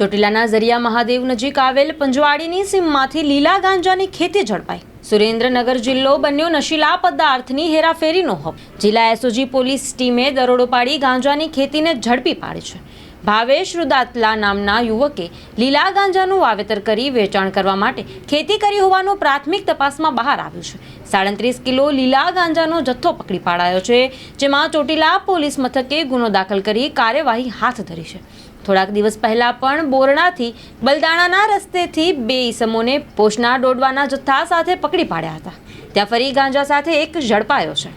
ચોટીલાના ઝરિયા મહાદેવ નજીક આવેલ પંજવાડીની સીમમાંથી લીલા ગાંજાની ખેતી ઝડપાઈ. સુરેન્દ્રનગર જિલ્લો બન્યો નશીલા પદાર્થની હેરાફેરીનો હબ. જિલ્લા એસઓજી પોલીસ ટીમે દરોડો પાડી ગાંજાની ખેતીને ઝડપી પાડી છે. ભાવેશ રુદાતલા નામના યુવકે લીલા ગાંજાનું વાવેતર કરી વેચાણ કરવા માટે ખેતી કરી હોવાનું પ્રાથમિક તપાસમાં બહાર આવ્યું છે. સાડત્રીસ કિલો લીલા ગાંજાનો જથ્થો પકડી પાડાયો છે, જેમાં ચોટીલા પોલીસ મથકે ગુનો દાખલ કરી કાર્યવાહી હાથ ધરી છે. થોડાક દિવસ પહેલા પણ બોરણાથી બલદાણાના રસ્તેથી બે ઈસમોને પોષના ડોડવાના જથ્થા સાથે પકડી પાડ્યા હતા. ત્યાં ફરી ગાંજા સાથે એક ઝડપાયો છે.